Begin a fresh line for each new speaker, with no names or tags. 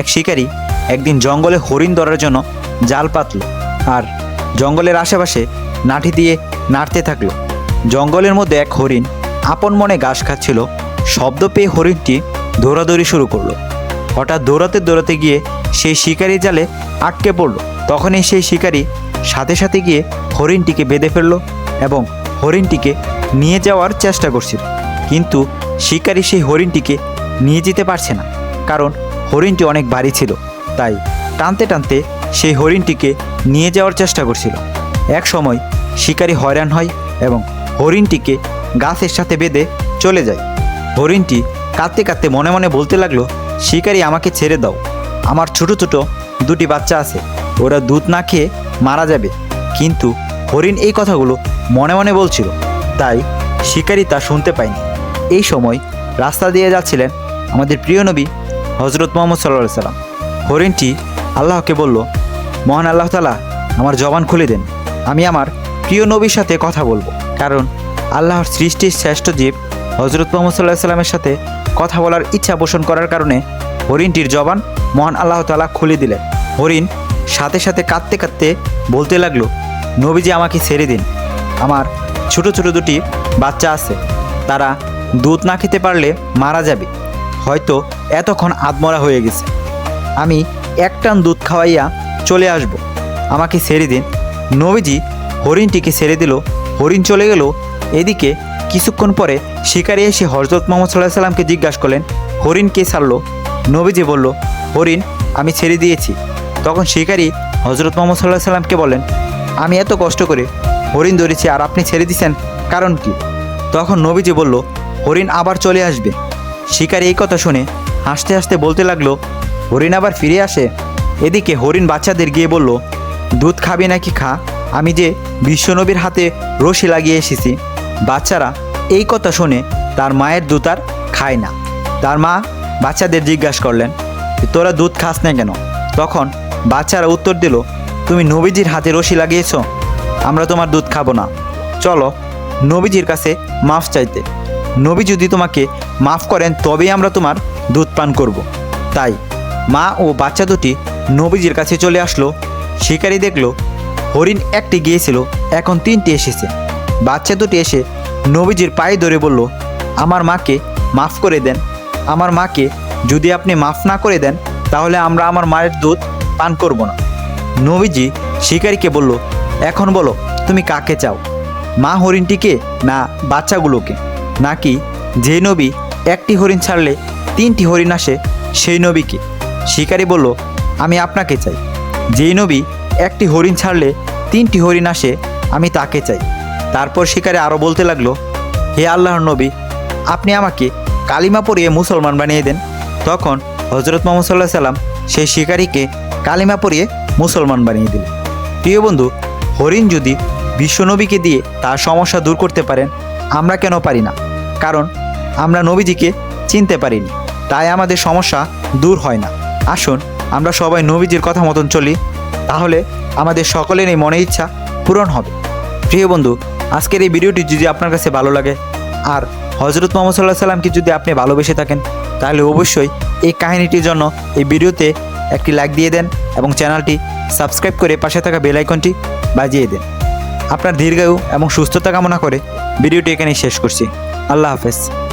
এক শিকারী একদিন জঙ্গলে হরিণ ধরার জন্য জাল পাতল আর জঙ্গলের আশেপাশে নাঠি দিয়ে নাড়তে থাকল। জঙ্গলের মধ্যে এক হরিণ আপন মনে ঘাস খাচ্ছিল, শব্দ পেয়ে হরিণটি দৌড়াদৌড়ি শুরু করল। হঠাৎ দৌড়াতে দৌড়াতে গিয়ে সেই শিকারি জালে আটকে পড়ল। তখনই সেই শিকারি সাথে সাথে গিয়ে হরিণটিকে বেঁধে ফেলল এবং হরিণটিকে নিয়ে যাওয়ার চেষ্টা করছিল। কিন্তু শিকারি সেই হরিণটিকে নিয়ে যেতে পারছে না, কারণ হরিণটি অনেক ভারী ছিল, তাই টানতে টানতে সেই হরিণটিকে নিয়ে যাওয়ার চেষ্টা করছিল। এক সময় শিকারি হয়রান হয় এবং হরিণটিকে গাছের সাথে বেঁধে চলে যায়। হরিণটি কাঁদতে কাঁদতে মনে মনে বলতে লাগল, শিকারি আমাকে ছেড়ে দাও, আমার ছোট ছোট দুটি বাচ্চা আছে, ওরা দুধ না খেয়ে মারা যাবে। কিন্তু হরিণ এই কথাগুলো মনে মনে বলছিল, তাই শিকারি তা শুনতে পায়নি। এই সময় রাস্তা দিয়ে যাচ্ছিলেন আমাদের প্রিয় নবী হজরত মোহাম্মদ সাল্লাহ সাল্লাম। হরিণটি আল্লাহকে বলল, মহান আল্লাহ তালা আমার জবান খুলে দেন। আমি আমার প্রিয় নবীর সাথে কথা বলব। কারণ আল্লাহর সৃষ্টির শ্রেষ্ঠ জীব হজরত মোহাম্মদ সাল্লাহ সাল্লামের সাথে কথা বলার ইচ্ছা পোষণ করার কারণে হরিণটির জবান মহান আল্লাহ তালা খুলে দিলেন। হরিণ সাথে সাথে কাঁদতে কাঁদতে বলতে লাগল, নবীজি আমাকে ছেড়ে দিন। আমার ছোট ছোট দুটি বাচ্চা আছে। তারা দুধ না খেতে পারলে মারা যাবে। হয়তো এতক্ষণ আদমরা হয়ে গেছে। আমি এক টান দুধ খাওয়াইয়া চলে আসব। আমাকে ছেড়ে দিন। নবীজি হরিণটিকে ছেড়ে দিল। হরিণ চলে গেল। এদিকে কিছুক্ষণ পরে শিকারি এসে হজরত মোহাম্মদ সাল্লাহ সাল্লামকে জিজ্ঞাসা করলেন, হরিণ কে ছাড়লো? নবীজি বলল, হরিণ, আমি ছেড়ে দিয়েছি। তখন শিকারি হজরত মোহাম্মদ সাল্লাহ সাল্লামকে বলেন আমি এত কষ্ট করে হরিণ ধরেছি আর আপনি ছেড়ে দিছেন, কারণ কি? তখন নবীজি বলল, হরিণ আবার চলে আসবে। শিকারি এই কথা শুনে হাসতে হাসতে বলতে লাগল, হরিণ আবার ফিরে আসে? এদিকে হরিণ বাচ্চাদের গিয়ে বলল, দুধ খাবি নাকি খা? আমি যে বিশ্বনবীর হাতে রশি লাগিয়ে এসেছি। বাচ্চারা এই কথা শুনে তার মায়ের দুধ আর খায় না। তার মা বাচ্চাদের জিজ্ঞাসা করলেন, তোরা দুধ খাস না কেন? তখন বাচ্চারা উত্তর দিল, তুমি নবীজির হাতে রশি লাগিয়েছ, আমরা তোমার দুধ খাব না। চলো নবীজির কাছে মাফ চাইতে। নবী যদি তোমাকে মাফ করেন, তবেই আমরা তোমার দুধ পান করব। তাই মা ও বাচ্চা দুটি নবীজির কাছে চলে আসলো। শিকারি দেখল, হরিণ একটি গিয়েছিল, এখন তিনটি এসেছে। বাচ্চা দুটি এসে নবীজির পায়ে ধরে বলল, আমার মাকে মাফ করে দেন। আমার মাকে যদি আপনি মাফ না করে দেন, তাহলে আমরা আমার মায়ের দুধ পান করব না। নবীজি শিকারীকে বলল, এখন বলো, তুমি কাকে চাও? মা হরিণটিকে না বাচ্চাগুলোকে? নাকি যে নবী একটি হরিণ ছাড়লে তিনটি হরিণ আসে সেই নবীকে। শিকারী বলল, আমি আপনাকে চাই। যেই নবী একটি হরিণ ছাড়লে তিনটি হরিণ আসে, আমি তাকে চাই। তারপর শিকারে আরও বলতে লাগল, হে আল্লাহর নবী, আপনি আমাকে কালিমা পরিয়ে মুসলমান বানিয়ে দেন। তখন হজরত মোহাম্মদ সাল্লাহ সাল্লাম সেই শিকারীকে কালিমা পরিয়ে মুসলমান বানিয়ে দিলেন। প্রিয় বন্ধু, হরিণ যদি বিশ্বনবীকে দিয়ে তার সমস্যা দূর করতে পারেন, আমরা কেন পারি না? কারণ আমরা নবীজিকে চিনতে পারিনি। তাই আমাদের সমস্যা দূর হয় না। আসুন, আমরা সবাই নবীজির কথা মতন চলি। তাহলে আমাদের সকলেরই মনে ইচ্ছা পূরণ হবে। প্রিয় বন্ধু, আজকের এই ভিডিওটি যদি আপনার কাছে ভালো লাগে, আর হজরত মোহাম্মদ সাল্লাহ সাল্লামকে যদি আপনি ভালোবেসে থাকেন, তাহলে অবশ্যই এই কাহিনীটির জন্য এই ভিডিওতে একটি লাইক দিয়ে দেন এবং চ্যানেলটি সাবস্ক্রাইব করে পাশে থাকা বেল আইকনটি বাজিয়ে দেন। আপনার দীর্ঘায়ু এবং সুস্থতা কামনা করে ভিডিওটি এখানেই শেষ করছি। আল্লাহ হাফেজ।